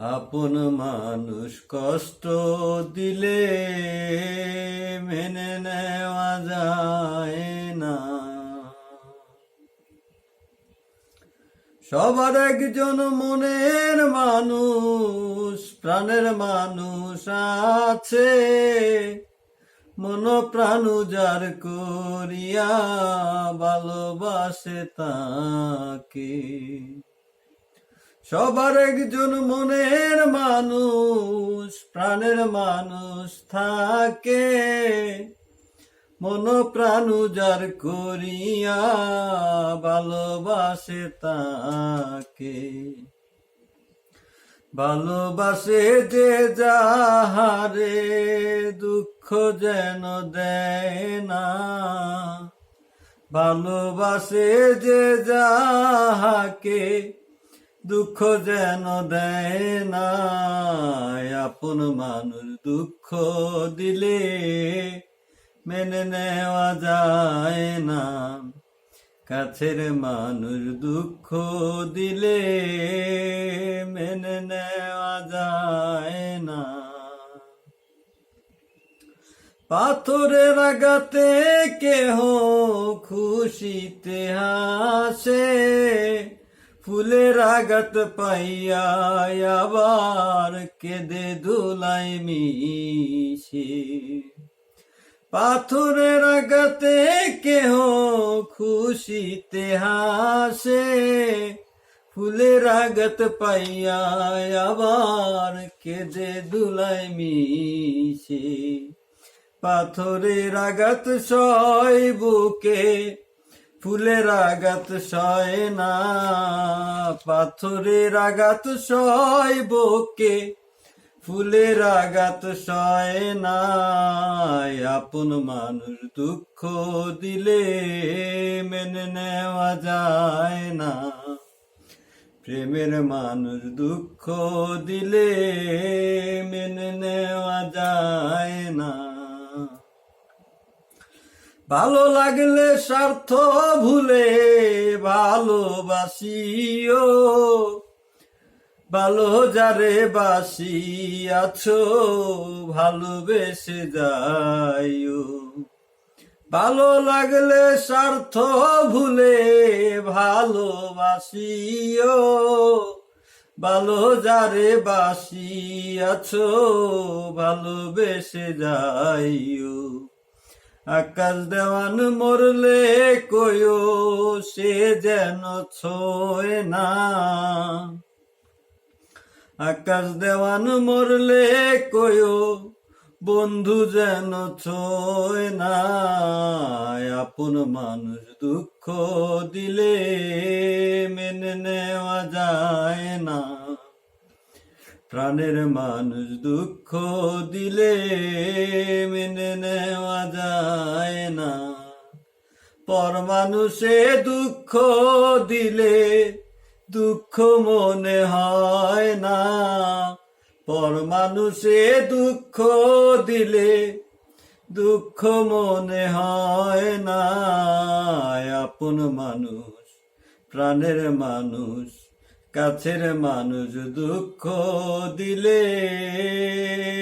আপন মানুষ কষ্ট দিলে মেনে নেওয়া যায় না। সবার একজন মনের মানুষ, প্রাণের মানুষ আছে। মন প্রাণ যার করিয়া ভালোবাসে তাকে। সবার একজন মনের মানুষ, প্রাণের মানুষ থাকে। মন প্রাণ যার করিয়া ভালোবাসে তাকে। ভালোবাসে যে যাহারে, দুঃখ যেন দেয় না। ভালোবাসে যে যাহাকে দুঃখ যেন দেয় না, আপন মানুষ দুঃখ দিলে মেনে নেওয়া যায় না। কাছের মানুষ দুঃখ দিলে মেনে নেওয়া যায় না। পাথরের আগাতে কেহ খুশিতে হাসে ফুলের আঘাত পাইয়া আবার কেঁদে ধুলাই মিশে। পাথরের আঘাতে কেহ খুশিতে হাসে। ফুলের আঘাত পাইয়া আবার কেঁদে ধুলাই মিশে। পাথরের আঘাত সয় বুকে ফুলের আঘাত সয় না, পাথরের আঘাত সয় বুকে। ফুলের আঘাত সয় না, আপন মানুষ দুঃখ দিলে মেনে নেওয়া যায় না। প্রেমের মানুষ দুঃখ দিলে মেনে নেওয়া যায় না। ভালো লাগলে স্বার্থ ভুলে ভালোবাসিও। ভালো যারে বাসি আছো, ভালোবেসে যাইও। ভালো লাগলে স্বার্থ ভুলে ভালোবাসিও। ভালো যারে বাসি আছো, ভালোবেসে যাইও। আকাশ দেওয়ান মরলে কয়ো সে যেন ছোয় না। আকাশ দেওয়ান মরলে কয়ো বন্ধু যেন ছোয় না। আপন মানুষ দুঃখ দিলে মেনে নেওয়া যায় না। প্রাণের মানুষ দুঃখ দিলে মেনে নেওয়া যায় না। পর মানুষে দুঃখ দিলে দুঃখ মনে হয় না। পর মানুষে দুঃখ দিলে দুঃখ মনে হয় না। আপন মানুষ, প্রাণের মানুষ কাছের মানুষ দুঃখ দিলে।